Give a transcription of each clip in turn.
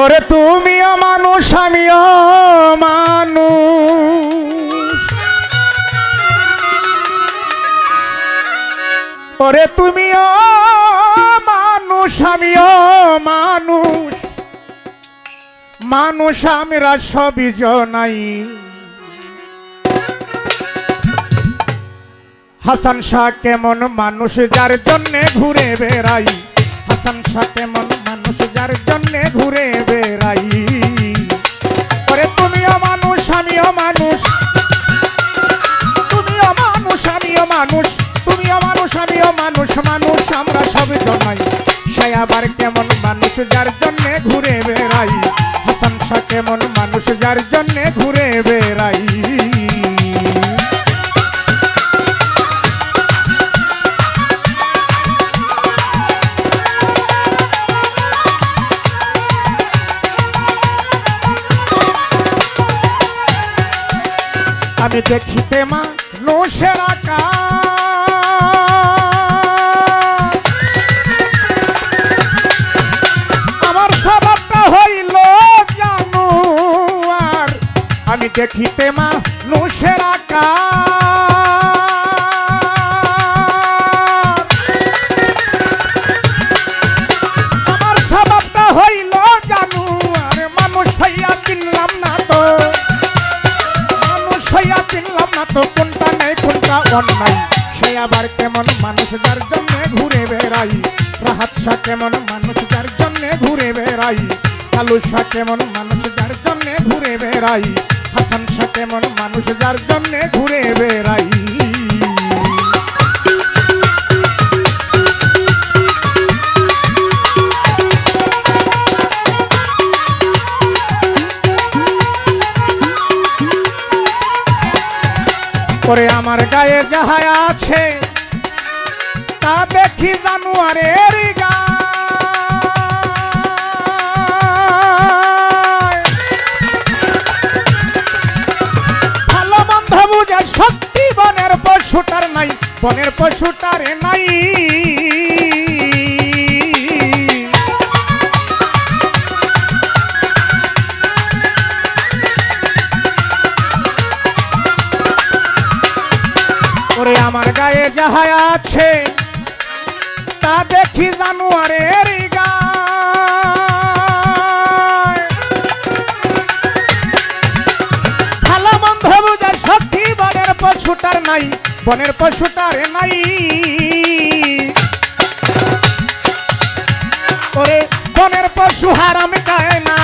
ওরে তুমিও মানুষ আমিও মানুষ ওরে তুমিও মানুষ আমিও মানুষ মানুষ আমরা সবই জনাই। হাসান শাহ কেমন মানুষ, যার জন্যে ঘুরে বেড়াই। হাসান শাহ কেমন আবার কেমন মানুষ যার জন্যে ঘুরে বেড়াই হাসান শাহ কেমন মানুষ যার জন্যে ঘুরে বেড়াই আমি দেখিতে মা নোসের আকার। দেখিতে মা নোসের আকার। আমার জানু, আর মানুষ হইয়া না তো। না তো, কোনটা নেই আবার কেমন জন্য ঘুরে কেমন জন্য ঘুরে বেড়াই? কেমন মানুষ যার জন্য ঘুরে বেড়াই? হাসান শাহ কেমন মানুষ যার জন্য ঘুরে বেড়াই। করে আমার গায়ে যাহা আছে, তা দেখি জানুয়ারের সত্যি বনের পশুটার নাই, বনের পশুটার নাই ওরে আমার গায়ে যাহা আছে, তা দেখি জানুয়ারের গায়। পশুটার নাই, বনের পশুটার নাই। বনের পশু হারাম খায় না।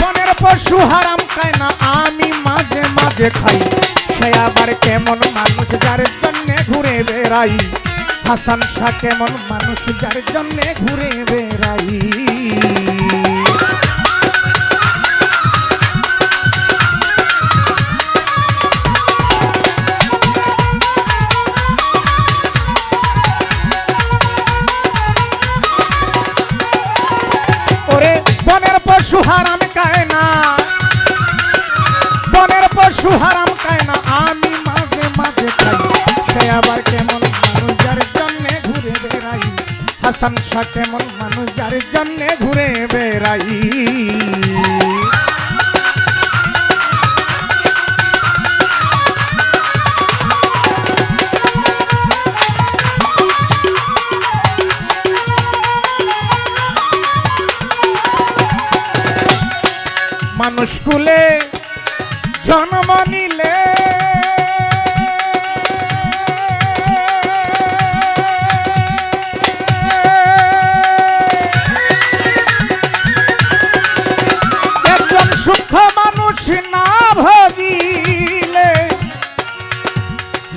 বনের পশু হারাম খায় না, আমি মাঝে মাঝে খাই। সে আবার কেমন মানুষ যার জন্য ঘুরে বেড়াই? হাসান শাহ কেমন মানুষ যার জন্য ঘুরে বেড়াই? শাহ কেমন মানুষ যার জন্যে ঘুরে বেড়াই। মানুষ কুলে জন্ম নিলে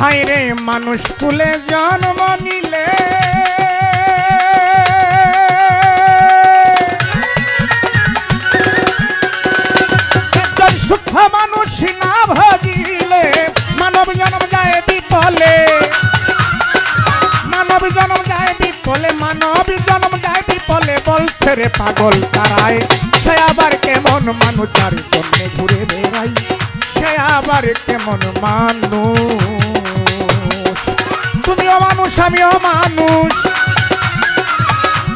হাই রে মানুষ কুলে জন্ম নিলে। সূক্ষ্ম মানুষ না ভাজিলে মানব জন্ম যায় বিপলে মানব জন্ম যায় বিপলে মানব জন্ম যায় বিপলে বলছে রে পাগল তারায় সে আবার কেমন মানুষ, তার জন্য ঘুরে বেড়াই। সে আবার কেমন মানুষ। তুমিও মানুষ, আমিও মানুষ।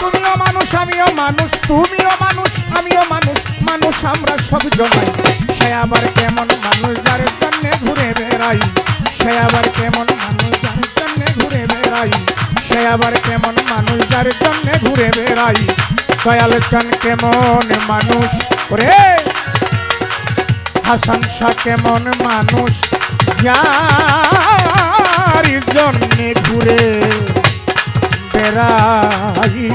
তুমিও মানুষ, আমিও মানুষ, তুমিও মানুষ, আমিও মানুষ। মানুষ আমরা সব জমাই সে আবার কেমন মানুষ যার জন্য ঘুরে বেড়াই। সে আবার কেমন মানুষ যার জন্য ঘুরে বেড়াই। সে আবার কেমন মানুষ যার জন্য ঘুরে বেড়াই। দয়াল চান কেমন মানুষ? রে হাসান শাহ কেমন মানুষ? যা জন্যে ঘুরে বেড়াই।